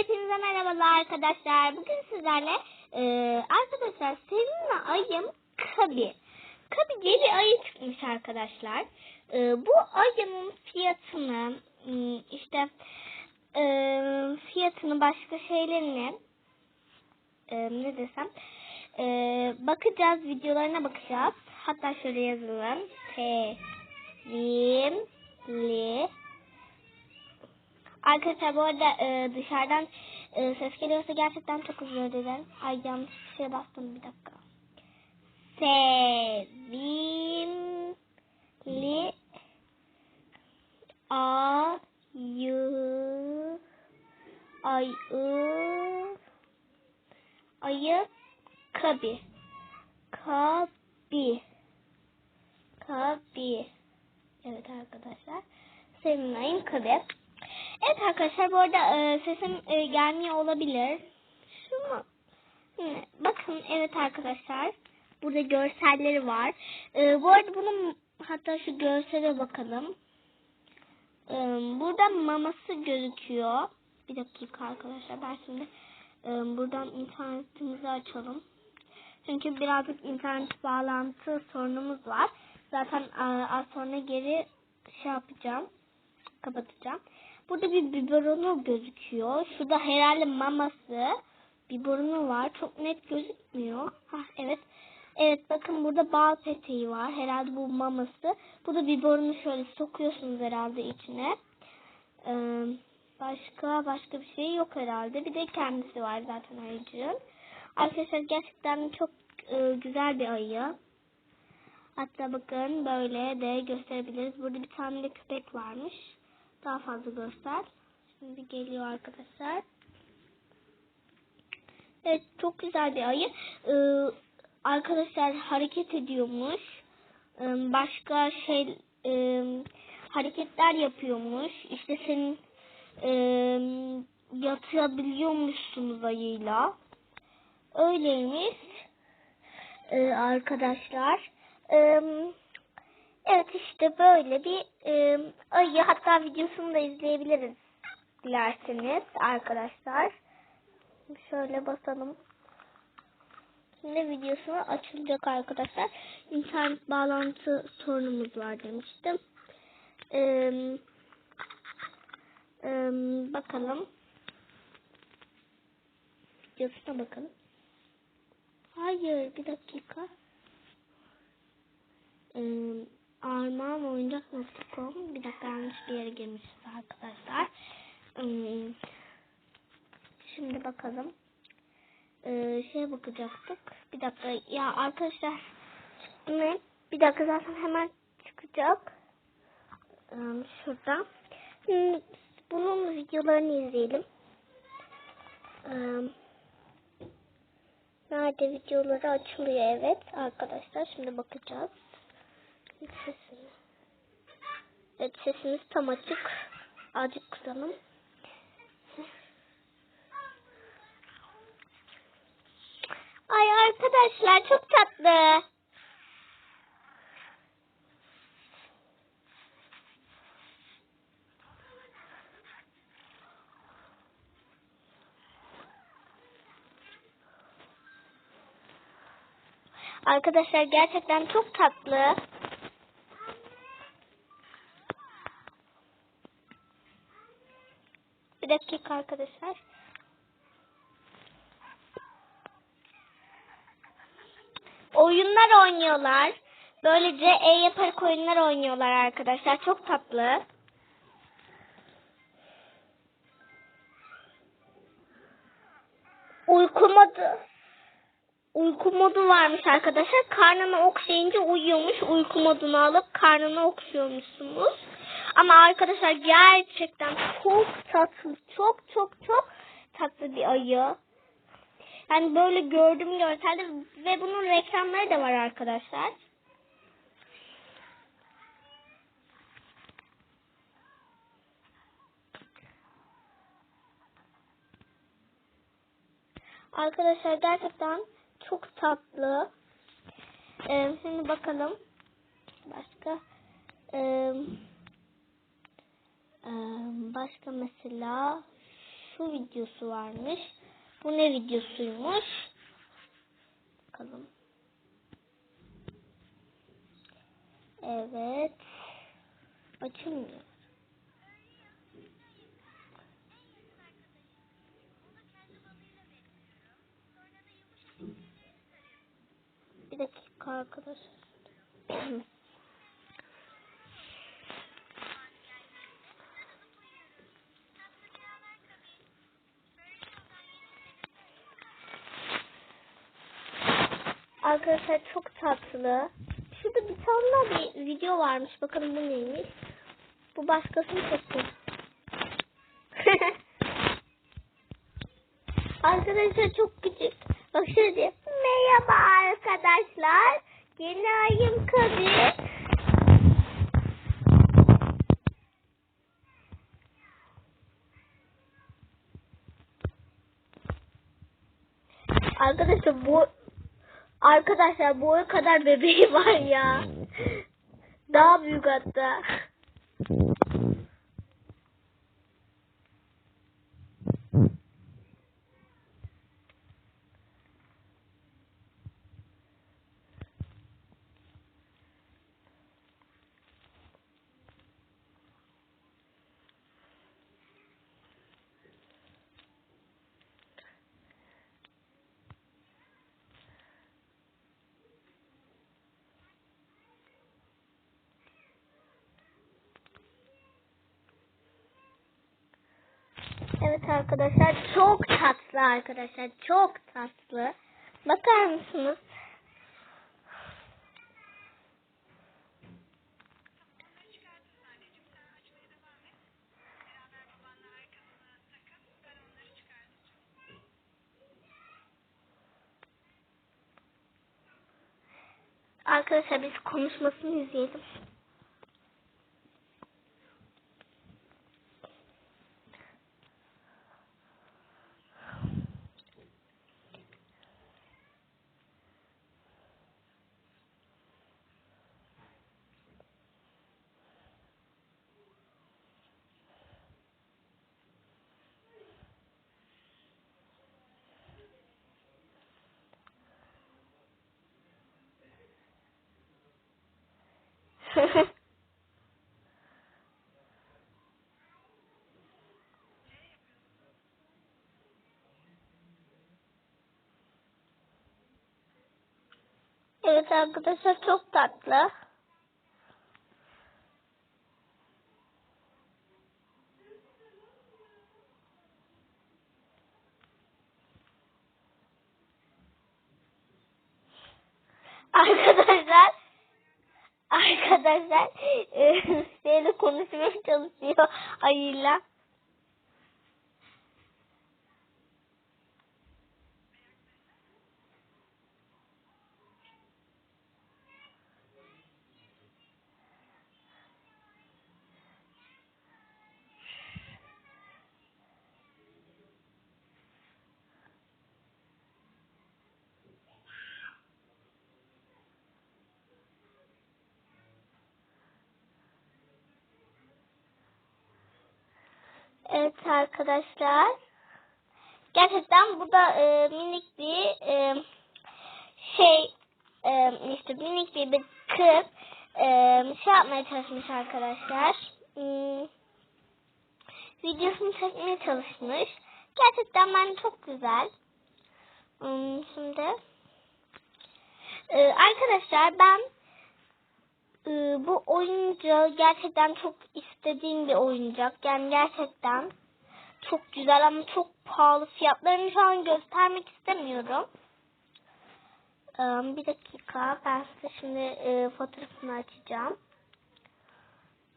Hepinize merhabalar arkadaşlar. Bugün sizlerle e, arkadaşlar seninle ayım Kabi. Kabi diye bir ayı çıkmış arkadaşlar. E, bu ayının fiyatını işte e, fiyatını başka şeylerini e, ne desem e, bakacağız videolarına bakacağız. Hatta şöyle yazalım. Sevimli Arkadaşlar bu arada e, dışarıdan e, ses geliyorsa gerçekten çok özür dilerim. Ay yanlış bir şeye bastım bir dakika. Sevimli ayı ayı ayı kabi. Kabi. Kabi. Evet arkadaşlar. Sevimli ayım kabi Evet arkadaşlar bu arada e, sesim e, gelmiyor olabilir. Şunu Hı, bakın evet arkadaşlar burada görselleri var. E, bu arada bunun hatta şu görsele bakalım. E, burada maması gözüküyor. Bir dakika arkadaşlar ben şimdi e, buradan internetimizi açalım. Çünkü birazcık internet bağlantı sorunumuz var. Zaten e, az sonra geri şey yapacağım. Kapatacağım. Burada bir biberonu gözüküyor. Şurada herhalde maması. Biberonu var. Çok net gözükmüyor. Hah evet. Evet bakın burada bal peteği var. Herhalde bu maması. Bu da biberonu şöyle sokuyorsunuz herhalde içine. Ee, başka başka bir şey yok herhalde. Bir de kendisi var zaten ayıcığın. Arkadaşlar gerçekten çok e, güzel bir ayı. Hatta bakın böyle de gösterebiliriz. Burada bir tane de köpek varmış. Daha fazla göster. Şimdi geliyor arkadaşlar. Evet çok güzel bir ayı. Ee, arkadaşlar hareket ediyormuş. Ee, başka şey e, hareketler yapıyormuş. İşte senin e, yatabiliyormuşsunuz ayıyla. Öyleymiş. Ee, arkadaşlar. Eee Evet işte böyle bir e, ayı hatta videosunu da izleyebiliriz dilerseniz arkadaşlar. Şöyle basalım. Şimdi videosunu açılacak arkadaşlar. İnternet bağlantı sorunumuz var demiştim. Ee, e, bakalım. Videosuna bakalım. Hayır bir dakika. Ee, Armağan oyuncak.com Bir dakika yanlış bir yere girmişiz arkadaşlar. Hmm. Şimdi bakalım. Ee, şeye bakacaktık. Bir dakika. Ya arkadaşlar çıktı mı? Bir dakika zaten hemen çıkacak. Ee, şurada. Bunun videolarını izleyelim. Ee, nerede videoları açılıyor evet arkadaşlar. Şimdi bakacağız. Sesini. Evet sesimiz tam açık. Azıcık kısalım. Ay arkadaşlar çok tatlı. Arkadaşlar gerçekten çok tatlı. Bir dakika arkadaşlar. Oyunlar oynuyorlar. Böylece e yaparak oyunlar oynuyorlar arkadaşlar. Çok tatlı. Uyku modu. Uyku modu varmış arkadaşlar. Karnını okşayınca uyuyormuş. Uyku modunu alıp karnını okşuyormuşsunuz. Ama arkadaşlar gerçekten çok tatlı. Çok çok çok tatlı bir ayı. Yani böyle gördüm görselde ve bunun reklamları da var arkadaşlar. Arkadaşlar gerçekten çok tatlı. Ee, şimdi bakalım. Başka. Ee, başka mesela şu videosu varmış. Bu ne videosuymuş? Bakalım. Evet. Açılmıyor. Bir dakika arkadaşlar. Arkadaşlar çok tatlı. Şurada bir tane daha bir video varmış. Bakalım bu neymiş. Bu başkasının sesi. arkadaşlar çok küçük. Bak şöyle diyor. Merhaba arkadaşlar. Yeni ayım Kadir. Arkadaşlar bu Arkadaşlar boyu kadar bebeği var ya. Daha büyük hatta. Evet arkadaşlar çok tatlı arkadaşlar çok tatlı. Bakar mısınız? Arkadaşlar biz konuşmasını izleyelim. evet arkadaşlar çok tatlı. Arkadaşlar e, şeyle konuşmaya çalışıyor ayıyla. Evet arkadaşlar. Gerçekten bu da e, minik bir e, şey e, işte minik bir, bir kız e, şey yapmaya çalışmış arkadaşlar. Hmm, videosunu çekmeye çalışmış. Gerçekten ben çok güzel. Hmm, şimdi e, arkadaşlar ben e, bu oyuncağı gerçekten çok istediğim bir oyuncak. Yani gerçekten çok güzel ama çok pahalı. Fiyatlarını şu an göstermek istemiyorum. E, bir dakika ben size şimdi e, fotoğrafını açacağım.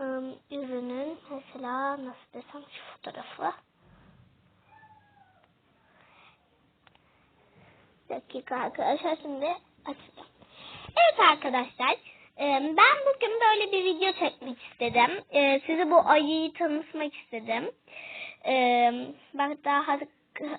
E, ürünün mesela nasıl desem şu fotoğrafı. Bir dakika arkadaşlar şimdi açacağım. Evet arkadaşlar. E, Ben bugün böyle bir video çekmek istedim. E, Size bu ayıyı tanıtmak istedim. E, Bak daha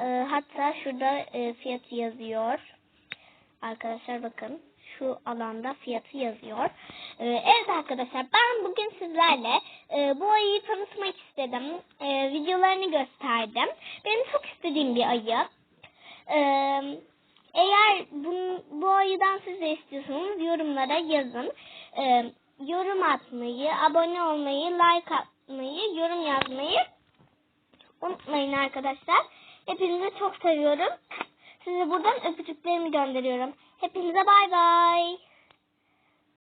e, hatta şurada e, fiyatı yazıyor. Arkadaşlar bakın. şu alanda fiyatı yazıyor. Ee, evet arkadaşlar ben bugün sizlerle e, bu ayıyı tanıtmak istedim. Videolarını gösterdim. Benim çok istediğim bir ayı. Ee, bu, ayıdan siz de istiyorsanız yorumlara yazın. Ee, yorum atmayı, abone olmayı, like atmayı, yorum yazmayı unutmayın arkadaşlar. Hepinizi çok seviyorum. Size buradan öpücüklerimi gönderiyorum. Hepinize bay bay.